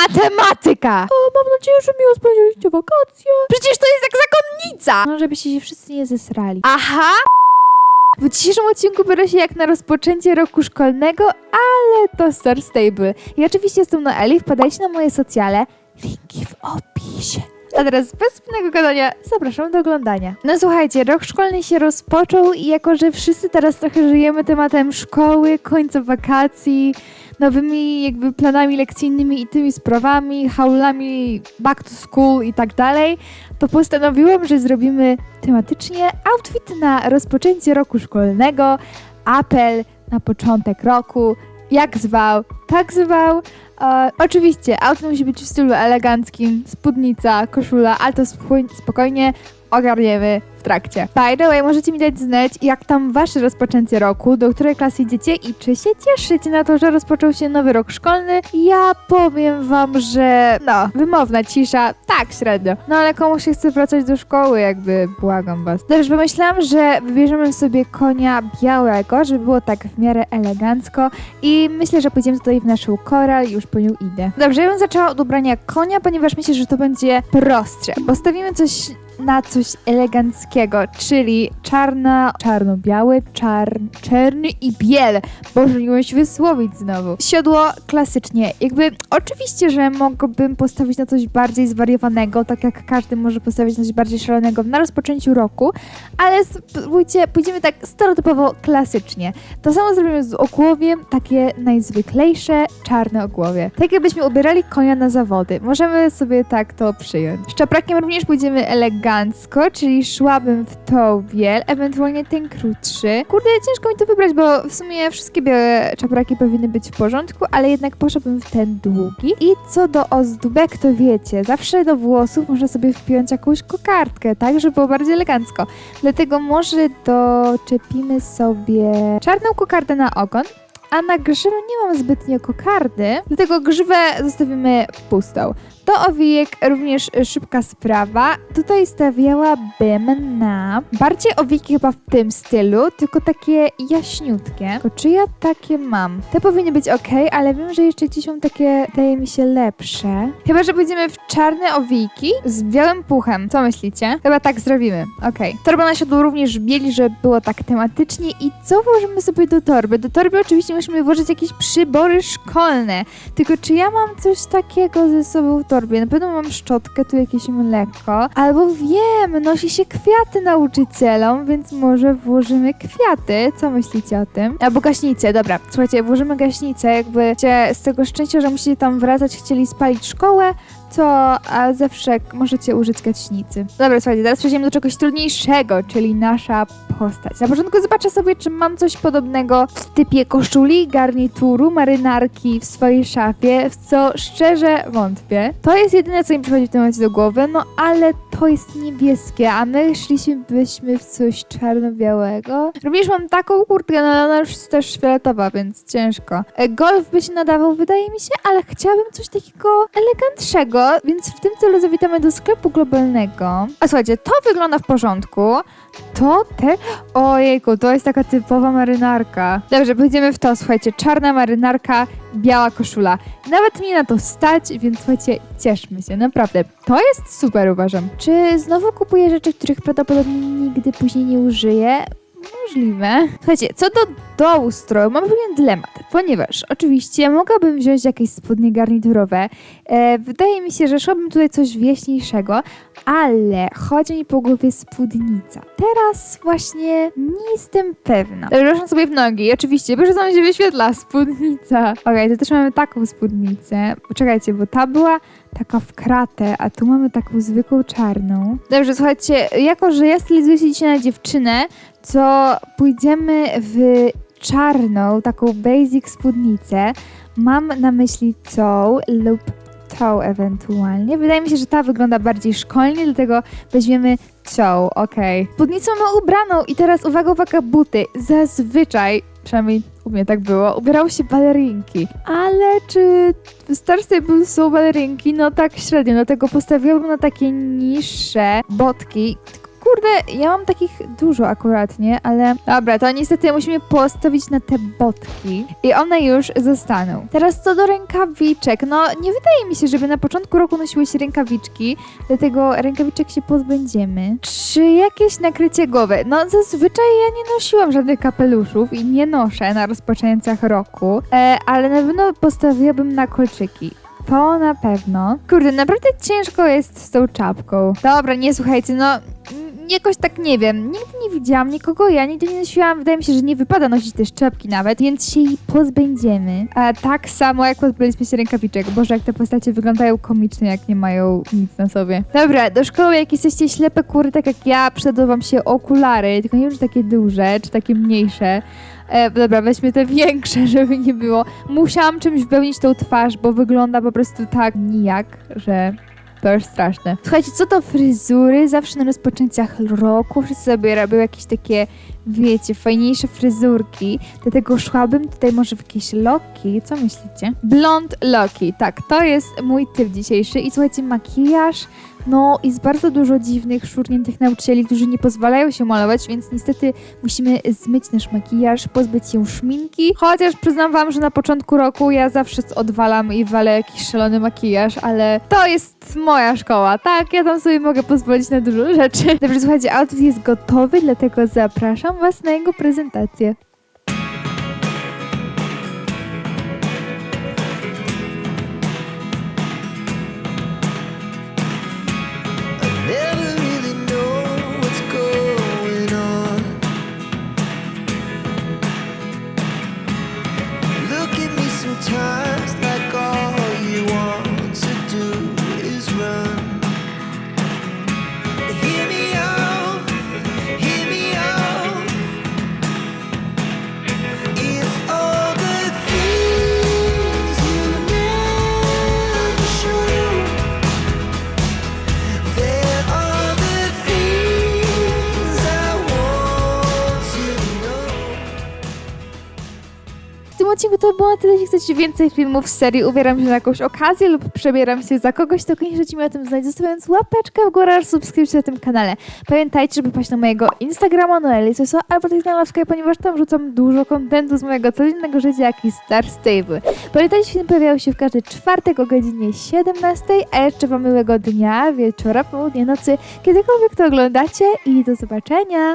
Matematyka! O, mam nadzieję, że miło spędziliście wakacje. Przecież to jest jak zakonnica! No, żebyście się wszyscy nie zesrali. Aha! W dzisiejszym odcinku biorę się jak na rozpoczęcie roku szkolnego, ale to Star Stable. I oczywiście jestem na Eli, wpadajcie na moje socjale. Linki w opisie. A teraz bez zbędnego gadania zapraszam do oglądania. No słuchajcie, rok szkolny się rozpoczął i jako, że wszyscy teraz trochę żyjemy tematem szkoły, końca wakacji, nowymi jakby planami lekcyjnymi i tymi sprawami, haulami back to school i tak dalej, to postanowiłam, że zrobimy tematycznie outfit na rozpoczęcie roku szkolnego, apel na początek roku, jak zwał, tak zwał. E, oczywiście, outfit musi być w stylu eleganckim, spódnica, koszula, ale to spokoj- spokojnie ogarniemy w trakcie. By the way, możecie mi dać znać, jak tam wasze rozpoczęcie roku, do której klasy idziecie i czy się cieszycie na to, że rozpoczął się nowy rok szkolny. Ja powiem wam, że no, wymowna cisza, tak średnio. No ale komuś się chce wracać do szkoły, jakby błagam was. Dobrze, pomyślałam, że wybierzemy sobie konia białego, żeby było tak w miarę elegancko i myślę, że pójdziemy tutaj w naszą koral i już po nią idę. Dobrze, ja bym zaczęła od ubrania konia, ponieważ myślę, że to będzie prostsze. Postawimy coś na coś eleganckiego, czyli czarna, czarno-biały, czar, czerny i biel. Boże, nie się wysłowić znowu. Siodło klasycznie. Jakby oczywiście, że mogłabym postawić na coś bardziej zwariowanego, tak jak każdy może postawić na coś bardziej szalonego na rozpoczęciu roku, ale spróbujcie, pójdziemy tak stereotypowo klasycznie. To samo zrobimy z okłowiem, takie najzwyklejsze czarne okłowie. Tak jakbyśmy ubierali konia na zawody. Możemy sobie tak to przyjąć. Z czaprakiem również pójdziemy elegancko, czyli szłabym w tą biel, ewentualnie ten krótszy. Kurde, ciężko mi to wybrać, bo w sumie wszystkie białe czapraki powinny być w porządku, ale jednak poszłabym w ten długi. I co do ozdóbek, to wiecie, zawsze do włosów można sobie wpiąć jakąś kokardkę, tak, żeby było bardziej elegancko. Dlatego może doczepimy sobie czarną kokardę na ogon, a na grzywę nie mam zbytnio kokardy, dlatego grzywę zostawimy pustą. Do owijek również szybka sprawa. Tutaj stawiałabym na bardziej owijki chyba w tym stylu, tylko takie jaśniutkie. Tylko czy ja takie mam? Te powinny być ok, ale wiem, że jeszcze gdzieś są takie, wydaje mi się, lepsze. Chyba, że pójdziemy w czarne owijki z białym puchem. Co myślicie? Chyba tak zrobimy. Ok. Torba na siodło również bieli, żeby było tak tematycznie. I co włożymy sobie do torby? Do torby oczywiście musimy włożyć jakieś przybory szkolne. Tylko czy ja mam coś takiego ze sobą w torbie? Na pewno mam szczotkę, tu jakieś mleko. Albo wiem, nosi się kwiaty nauczycielom, więc może włożymy kwiaty. Co myślicie o tym? Albo gaśnicę, dobra. Słuchajcie, włożymy gaśnicę, jakby z tego szczęścia, że musicie tam wracać, chcieli spalić szkołę, to a zawsze możecie użyć gaśnicy. Dobra, słuchajcie, teraz przejdziemy do czegoś trudniejszego, czyli nasza postać. Na początku zobaczę sobie, czy mam coś podobnego w typie koszuli, garnituru, marynarki w swojej szafie, w co szczerze wątpię. To jest jedyne, co mi przychodzi w tym momencie do głowy, no ale to jest niebieskie, a my szliśmy w coś czarno-białego. Również mam taką kurtkę, no ona już jest też fioletowa, więc ciężko. E, Golf by się nadawał, wydaje mi się, ale chciałabym coś takiego elegantszego, więc w tym celu zawitamy do sklepu globalnego. A słuchajcie, to wygląda w porządku. To te... Ojejku, to jest taka typowa marynarka. Dobrze, pójdziemy w to, słuchajcie. Czarna marynarka, biała koszula. Nawet mnie na to stać, więc słuchajcie, cieszmy się, naprawdę. To jest super, uważam. Czy znowu kupuję rzeczy, których prawdopodobnie nigdy później nie użyję? Możliwe. Słuchajcie, co do dołu stroju, mam pewien dylemat, ponieważ oczywiście mogłabym wziąć jakieś spodnie garniturowe. E, wydaje mi się, że szłabym tutaj coś wieśniejszego, ale chodzi mi po głowie spódnica. Teraz właśnie nie jestem pewna. Ruszam sobie w nogi, oczywiście, bo tam się wyświetla spódnica. Okej, to też mamy taką spódnicę. Poczekajcie, bo ta była taka w kratę, a tu mamy taką zwykłą czarną. Dobrze, słuchajcie, jako że ja stylizuję się dzisiaj na dziewczynę, to pójdziemy w czarną, taką basic spódnicę. Mam na myśli tą lub tą ewentualnie. Wydaje mi się, że ta wygląda bardziej szkolnie, dlatego weźmiemy tą, okej. Okay. Spódnicę mamy ubraną i teraz uwaga, uwaga, buty. Zazwyczaj, przynajmniej u mnie tak było, ubierało się balerinki. Ale czy Star Stable są balerinki? No tak średnio, dlatego postawiłabym na takie niższe botki. Kurde, ja mam takich dużo akurat, nie? Ale dobra, to niestety musimy postawić na te botki i one już zostaną. Teraz co do rękawiczek, no nie wydaje mi się, żeby na początku roku nosiły się rękawiczki, dlatego rękawiczek się pozbędziemy. Czy jakieś nakrycie głowy? No zazwyczaj ja nie nosiłam żadnych kapeluszów i nie noszę na rozpoczęciach roku, e, ale na pewno postawiłabym na kolczyki. To na pewno. Kurde, naprawdę ciężko jest z tą czapką. Dobra, nie słuchajcie, no jakoś tak nie wiem. Nigdy nie widziałam nikogo, ja nigdy nie nosiłam. Wydaje mi się, że nie wypada nosić też czapki nawet, więc się jej pozbędziemy. A tak samo jak pozbyliśmy się rękawiczek. Boże, jak te postacie wyglądają komicznie, jak nie mają nic na sobie. Dobra, do szkoły, jak jesteście ślepe kury, tak jak ja, przydadzą wam się okulary, tylko nie wiem, czy takie duże, czy takie mniejsze. E, dobra, weźmy te większe, żeby nie było. Musiałam czymś wypełnić tą twarz, bo wygląda po prostu tak nijak, że już straszne. Słuchajcie, co to fryzury? Zawsze na rozpoczęciach roku wszyscy sobie robią jakieś takie, wiecie, fajniejsze fryzurki. Dlatego szłabym tutaj może w jakieś loki. Co myślicie? Blond loki. Tak, to jest mój typ dzisiejszy. I słuchajcie, makijaż. No, jest bardzo dużo dziwnych, szurniętych nauczycieli, którzy nie pozwalają się malować, więc niestety musimy zmyć nasz makijaż, pozbyć się szminki. Chociaż przyznam wam, że na początku roku ja zawsze odwalam i walę jakiś szalony makijaż, ale to jest moja szkoła, tak? Ja tam sobie mogę pozwolić na dużo rzeczy. Dobrze, słuchajcie, outfit jest gotowy, dlatego zapraszam was na jego prezentację. Odcinku to było na tyle. Jeśli chcecie więcej filmów z serii Ubieram się na jakąś okazję lub przebieram się za kogoś, to koniecznie mi o tym znać, zostawiając łapeczkę w górę oraz subskrypcję na tym kanale. Pamiętajcie, żeby paść na mojego Instagrama Noeli Soso albo też na Skype, ponieważ tam wrzucam dużo kontentu z mojego codziennego życia, jak i Star Stable. Pamiętajcie, film pojawiał się w każdy czwartek o godzinie 17, a jeszcze Wam miłego dnia, wieczora, południa, nocy, kiedykolwiek to oglądacie i do zobaczenia!